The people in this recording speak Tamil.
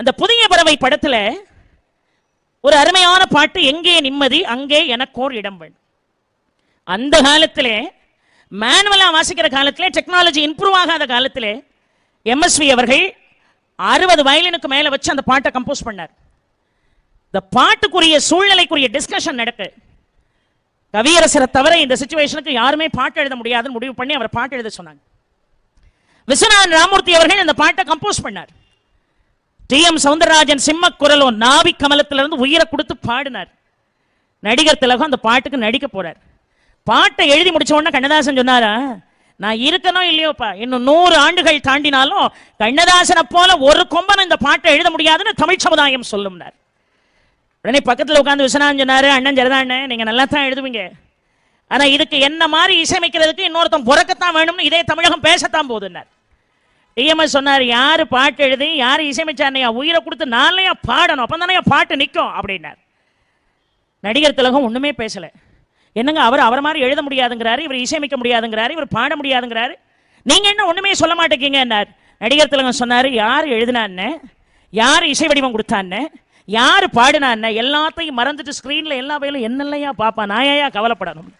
அந்த புதிய பறவை படத்துல ஒரு அருமையான பாட்டு எங்கே நிம்மதி அங்கே எனக்கோர் இடம் வேணும் அந்த காலத்திலே மேனுவலா வாசிக்கிற காலத்திலே டெக்னாலஜி இம்ப்ரூவ் ஆகாத காலத்திலே எம்எஸ்வி அவர்கள் அறுபது வயலினுக்கு மேலே வச்சு அந்த பாட்டை கம்போஸ் பண்ணார். இந்த பாட்டுக்குரிய சூழ்நிலைக்குரிய டிஸ்கஷன் நடக்கு. கவியரசரை தவிர இந்த சுச்சுவேஷனுக்கு யாருமே பாட்டு எழுத முடியாதுன்னு முடிவு பண்ணி அவர் பாட்டு எழுத சொன்னாங்க. விஸ்வநாதன் ராமூர்த்தி அவர்கள் அந்த பாட்டை கம்போஸ் பண்ணார். டி எம் சவுந்தரராஜன் சிம்ம குரலோ நாவி கமலத்திலிருந்து உயிரை கொடுத்து பாடினார். நடிகர் திலகம் அந்த பாட்டுக்கு நடிக்க போறார். பாட்டை எழுதி முடிச்ச உடனே கண்ணதாசன் சொன்னாரா நான் இருக்கணும் இல்லையோப்பா இன்னும் நூறு ஆண்டுகள் தாண்டினாலும் கண்ணதாசனை போல ஒரு கொம்பன் இந்த பாட்டை எழுத முடியாதுன்னு தமிழ் சமுதாயம் சொல்லும்னார். உடனே பக்கத்தில் உட்காந்து விஸ்வநாதன் சொன்னார் அண்ணன் ஜெரதா அண்ணன் நல்லா தான் எழுதுவீங்க. ஆனால் இதுக்கு என்ன மாதிரி இசையமைக்கிறதுக்கு இன்னொருத்தன் பிறக்கத்தான் வேணும்னு இதே தமிழகம் பேசத்தான் போகுதுன்னார். டிஎம்எஸ் சொன்னார் யாரு பாட்டு எழுதி யார் இசையமைச்சாருனையா உயிரை கொடுத்து நாளையா பாடணும் அப்போ தானே பாட்டு நிற்கும் அப்படின்னார். நடிகர் திலகம் ஒண்ணுமே பேசல. என்னங்க அவர் அவர் மாதிரி எழுத முடியாதுங்கிறாரு இவர் இசையமைக்க முடியாதுங்கிறாரு இவர் பாட முடியாதுங்கிறாரு. நீங்க என்ன ஒன்றுமே சொல்ல மாட்டேங்கன்னார் நடிகர் திலகம் சொன்னாரு யார் எழுதினான்னு யார் இசை வடிவம் கொடுத்தான்னு யார் பாடினான்னு எல்லாத்தையும் மறந்துட்டு ஸ்க்ரீனில் எல்லா வேலையும் என்னெல்லையா பார்ப்பான் நான் ஏயா கவலைப்படணும்.